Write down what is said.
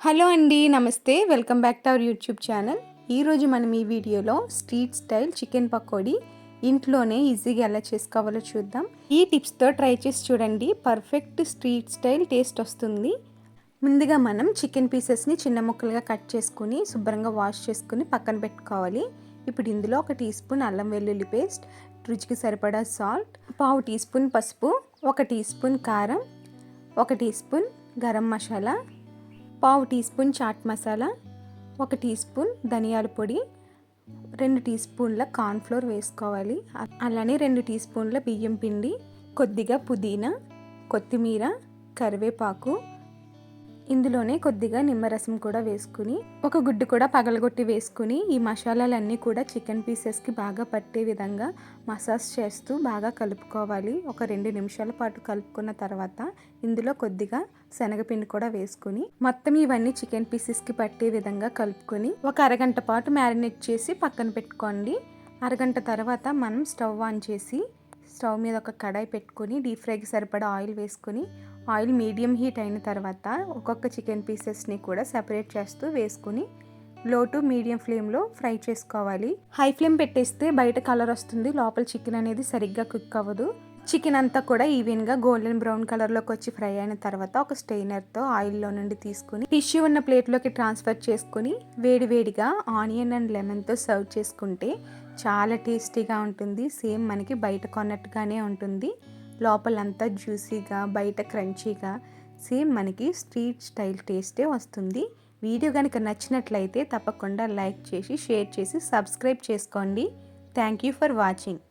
Hello అండి నమస్తే. Welcome back to our YouTube channel. ఈరోజు మనం ఈ వీడియోలో స్ట్రీట్ స్టైల్ చికెన్ పకోడీ ఇంట్లోనే ఈజీగా ఎలా చేసుకోవాలో చూద్దాం. ఈ టిప్స్తో ట్రై చేసి చూడండి. పర్ఫెక్ట్ స్ట్రీట్ స్టైల్ టేస్ట్ వస్తుంది. ముందుగా మనం చికెన్ పీసెస్ని చిన్న ముక్కలుగా కట్ చేసుకుని శుభ్రంగా వాష్ చేసుకుని పక్కన పెట్టుకోవాలి. ఇప్పుడు ఇందులో ఒక టీ స్పూన్ అల్లం వెల్లుల్లి పేస్ట్ రుచికి సరిపడా సాల్ట్ పావు టీ స్పూన్ పసుపు ఒక టీ స్పూన్ కారం ఒక టీ స్పూన్ గరం మసాలా పావు టీ స్పూన్ చాట్ మసాలా ఒక టీ స్పూన్ ధనియాల పొడి రెండు టీ స్పూన్ల కార్న్ఫ్లోర్ వేసుకోవాలి. అలానే రెండు టీ స్పూన్ల బియ్యం పిండి కొద్దిగా పుదీనా కొత్తిమీర కరివేపాకు ఇందులోనే కొద్దిగా నిమ్మరసం కూడా వేసుకుని ఒక గుడ్డు కూడా పగలగొట్టి వేసుకుని ఈ మసాలాలన్నీ కూడా చికెన్ పీసెస్కి బాగా పట్టే విధంగా మసాజ్ చేస్తూ బాగా కలుపుకోవాలి. ఒక రెండు నిమిషాల పాటు కలుపుకున్న తర్వాత ఇందులో కొద్దిగా శనగపిండి కూడా వేసుకుని మొత్తం ఇవన్నీ చికెన్ పీసెస్కి పట్టే విధంగా కలుపుకొని ఒక అరగంట పాటు మ్యారినేట్ చేసి పక్కన పెట్టుకోండి. అరగంట తర్వాత మనం స్టవ్ ఆన్ చేసి స్టవ్ మీద ఒక కడాయి పెట్టుకొని డీప్ ఫ్రైకి సరిపడా ఆయిల్ వేసుకొని ఆయిల్ మీడియం హీట్ అయిన తర్వాత ఒక్కొక్క చికెన్ పీసెస్ని కూడా సెపరేట్ చేస్తూ వేసుకుని లో టు మీడియం ఫ్లేమ్లో ఫ్రై చేసుకోవాలి. హై ఫ్లేమ్ పెట్టేస్తే బయట కలర్ వస్తుంది. లోపల చికెన్ అనేది సరిగ్గా కుక్ అవ్వదు. చికెన్ అంతా కూడా ఈవెన్గా గోల్డెన్ బ్రౌన్ కలర్లోకి వచ్చి ఫ్రై అయిన తర్వాత ఒక స్టెయినర్తో ఆయిల్లో నుండి తీసుకుని టిష్యూ ఉన్న ప్లేట్లోకి ట్రాన్స్ఫర్ చేసుకుని వేడివేడిగా ఆనియన్ అండ్ లెమన్తో సర్వ్ చేసుకుంటే చాలా టేస్టీగా ఉంటుంది. సేమ్ మనకి బయట కొన్నట్టుగానే ఉంటుంది. లోపలంతా జ్యూసీగా బయట క్రంచీగా సేమ్ మనకి స్ట్రీట్ స్టైల్ టేస్టే వస్తుంది. వీడియో కనుక నచ్చినట్లయితే తప్పకుండా లైక్ చేసి షేర్ చేసి సబ్స్క్రైబ్ చేసుకోండి. Thank you for watching.